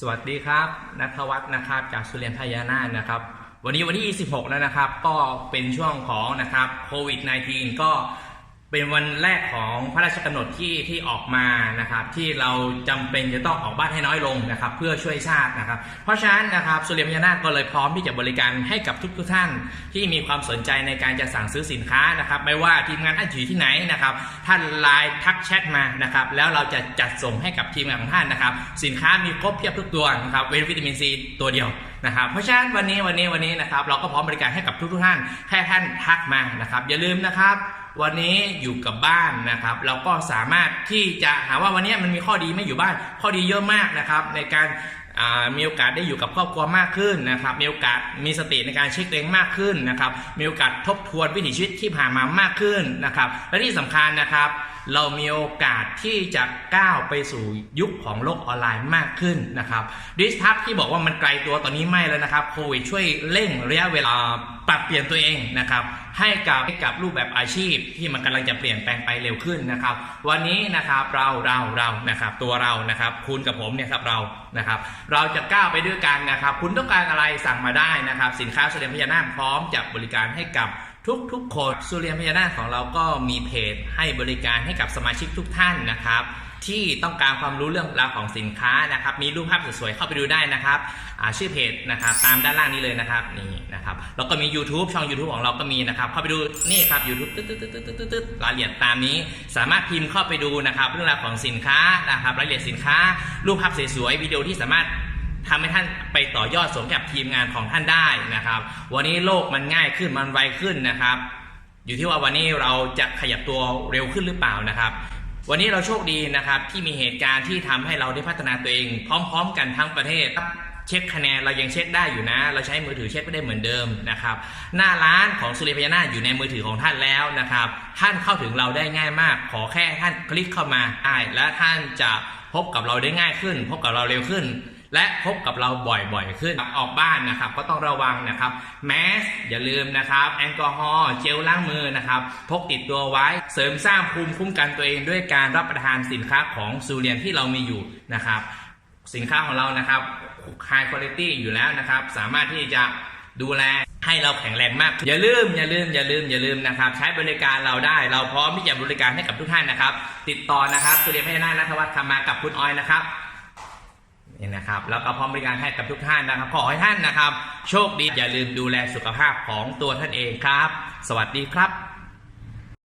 สวัสดีครับนัทวัฒน์นะครับจากสุเรียนพญานาคนะครับ วันนี้วันที่ 26 แล้วนะครับ ก็เป็นช่วงของนะครับโควิด -19 ก็ เป็นวันแรกของพระราชกำหนดที่ที่ออกมานะครับ ที่เราจำเป็นจะต้องออกบ้านให้น้อยลงนะครับ เพื่อช่วยชาตินะครับ เพราะฉะนั้นนะครับสุรียพญานาคก็เลยพร้อมที่จะบริการให้กับทุกทุกท่าน ที่มีความสนใจในการจะสั่งซื้อสินค้านะครับ ไม่ว่าทีมงานท่านอยู่ที่ไหนนะครับ ท่านไลน์ทักแชทมานะครับ แล้วเราจะจัดส่งให้กับทีมงานของท่านนะครับ สินค้ามีครบเพียบทุกตัวนะครับเว้นวิตามินซีตัวเดียวนะครับเพราะฉะนั้นวันนี้วันนี้วันนี้นะครับ เราก็พร้อมบริการให้กับทุกทุกท่านแค่ท่านทักมานะครับ อย่าลืมนะครับ วันนี้อยู่กับบ้านนะครับ เราก็สามารถที่จะหาว่าวันนี้มันมีข้อดีไม่อยู่บ้าน ข้อดีเยอะมากนะครับ ในการ มีโอกาสได้อยู่กับครอบครัวมากขึ้นนะครับ มีโอกาสมีสติในการเช็คตัวเองมากขึ้นนะครับ มีโอกาสทบทวนวิถีชีวิตที่ผ่านมามากขึ้นนะครับ และที่สำคัญนะครับ เรามีโอกาสที่จะก้าวไปสู่ยุคของโลกออนไลน์มากขึ้นนะครับดิสทับที่บอกว่ามันไกลตัวตอนนี้ไม่แล้วนะครับโควิดช่วยเร่งระยะเวลาปรับเปลี่ยนตัวเองนะครับให้กับให้กับรูปแบบอาชีพที่มันกำลังจะเปลี่ยนแปลงไปเร็วขึ้นนะครับ วันนี้นะครับเราเราเรานะครับตัวเรานะครับ คุณกับผมเนี่ยครับเรานะครับเราจะก้าวไปด้วยกันนะครับ คุณต้องการอะไรสั่งมาได้นะครับ สินค้าเรียนพญานาคพร้อมจะบริการให้กับทุกๆคนสุเรียนพญานาคของเราก็มีเพจให้บริการให้กับสมาชิกทุกท่านนะครับ ที่ต้องการความรู้เรื่องราวของสินค้านะครับ มีรูปภาพสวยๆเข้าไปดูได้นะครับชื่อเพจนะครับ ตามด้านล่างนี้เลยนะครับนี่นะครับแล้วก็มี YouTube ช่อง YouTube ของเราก็มีนะครับ เข้าไปดูนี่ครับ YouTube ตึ๊ดตึ๊ดตึ๊ดตึ๊ดตึ๊ดตึ๊ดรายละเอียดตามนี้ สามารถพิมพ์เข้าไปดูนะครับ เรื่องราวของสินค้านะครับรายละเอียดสินค้า รูปภาพสวยๆวิดีโอที่สามารถทำให้ท่านไปต่อยอดสมกับทีมงานของท่านได้นะครับ วันนี้โลกมันง่ายขึ้นมันไวขึ้นนะครับ อยู่ที่ว่าวันนี้เราจะขยับตัวเร็วขึ้นหรือเปล่านะครับ วันนี้เราโชคดีนะครับที่มีเหตุการณ์ที่ทำให้เราได้พัฒนาตัวเอง พร้อม ๆ กันทั้งประเทศครับเช็คคะแนนเรายังเช็คได้อยู่นะ เราใช้มือถือเช็คไม่ได้เหมือนเดิมนะครับหน้าร้านของสุริยพยานาอยู่ในมือถือของท่านแล้วนะครับท่านเข้าถึงเราได้ง่ายมาก ขอแค่ท่านคลิกเข้ามาได้และท่านจะพบกับเราได้ง่ายขึ้น พบกับเราเร็วขึ้น และพบกับเราบ่อยๆขึ้นออกบ้านนะครับ ก็ต้องระวังนะครับแมสอย่าลืมนะครับแอลกอฮอล์เจลล้างมือนะครับพกติดตัวไว้เสริมสร้างภูมิคุ้มกันตัวเองด้วยการรับประทานสินค้าของซูเรียนที่เรามีอยู่นะครับ สินค้าของเรานะครับ high quality อยู่แล้วนะครับ สามารถที่จะดูแลให้เราแข็งแรงมากขึ้นอย่าลืมอย่าลืมอย่าลืมอย่าลืมนะครับ ใช้บริการเราได้ เราพร้อมที่จะบริการให้กับทุกท่านนะครับ ติดต่อนะครับสุเรียนพญานานัทวัฒน์คำมากับคุณออยนะครับ นี่นะครับแล้วก็พร้อมบริการให้กับทุกท่านนะครับ ขอให้ท่านนะครับ โชคดีอย่าลืมดูแลสุขภาพของตัวท่านเองครับ สวัสดีครับ